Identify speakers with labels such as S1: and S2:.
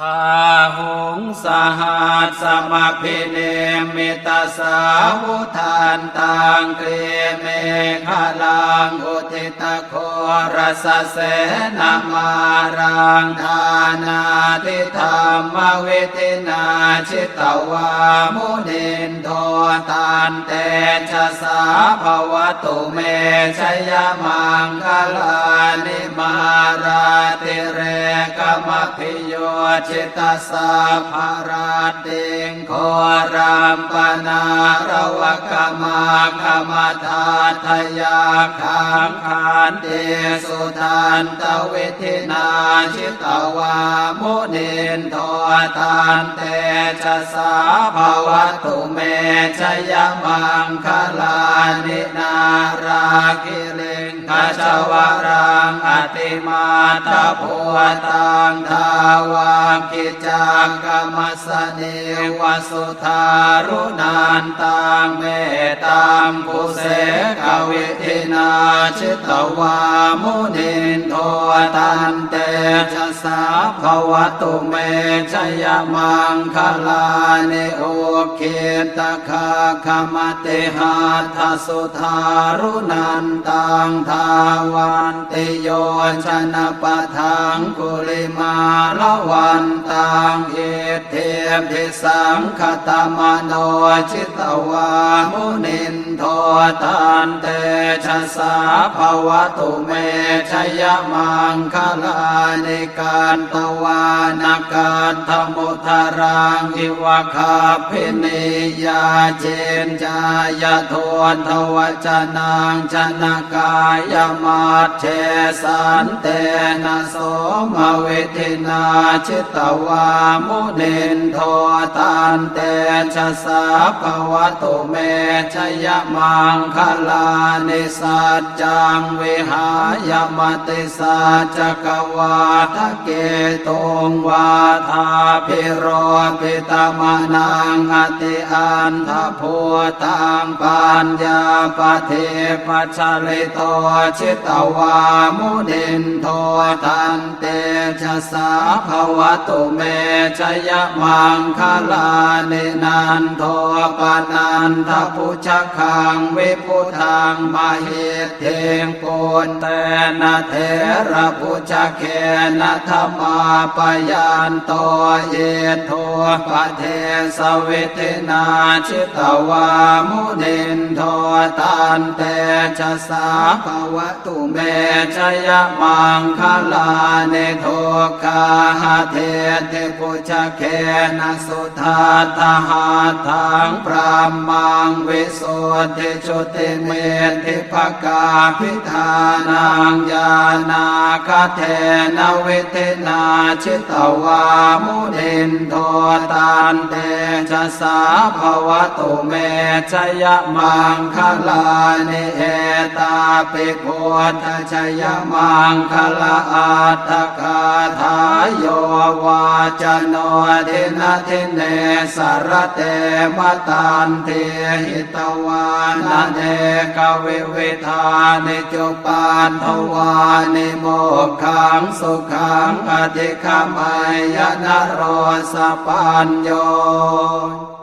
S1: พาหงสหัสสมพิเนมิตาสาวุทานตังเกรเมฆาลังอุทิตโครสเสนามารังทานาทิธรรมเวทินาชิตวามุนินโทตานเตชะสาภวตุเมชยมังคลานิมาราติเรกมพิโยชิตสาภาราติงโครามปนารวกมาคมทาทยาขังคานเตสุทันตเวทินาชิตวามุนินโททานเตชะสาภวตุเมชยมังคลานินาราคิลิงคชวรังอติมาตาภูตังทาวากิจังกรรมสเนวสุธารุนันตังเมตังภูเสกวิทินาชิตวามุนินโทตันเต ชะสาภวตุเมชยมังคลานิโอเคตคาคมเตหาทสุธารุนันตังทาวันติโยชนะปะทังกุลิมาละวันตังเอเทมทิสังคตมโนชิตวามุนินโทตันเตชะสาภวตุเมชยมังคลานิการตวานการธมุทารังอิวะคาพินิยาเจนจายโทนทวจนังชนะกายมาเชสันเตนะโสมเวทินาชิตวามุนินโทตันเตชะสาภวตุเมชยมังคลานิสัจจังวิหายมติสัจกวาทะเกตงวาทาพิโรปิตมนังอติอันทภูตังปัญญาปเทปัจฉลิโตชิตวามุนินโทตันเตชะสาภวตุเมชยมังคลานินันโทปนันทพุชคังวิพุทังมาหิตเทงปุนเตนะเทระพุชเคนะธรรมาปยันโตเยโทปะเทสวิทินาชิตวามุนินโทตันเตชะสาภวตุเมชยมังคลาเนโทกาหาเทเทปุชเคนะสุทาทหาทังพระมังวิสุทธิจุติเมติภกาพิธานังญาณาคเทนวิเทนาชิตวามุนินโทตันเตจะสาภวตุเมชยมังคลานิเอ ตาปิโพธชยมังคลาอัตถคาทายโยวาจโนทินาทิเนสารเตมตันเทหิตวานะเนกเวิวิธานิจุปานทวานิโมกขังสุขังอธิคมัยยนโรสปัญโย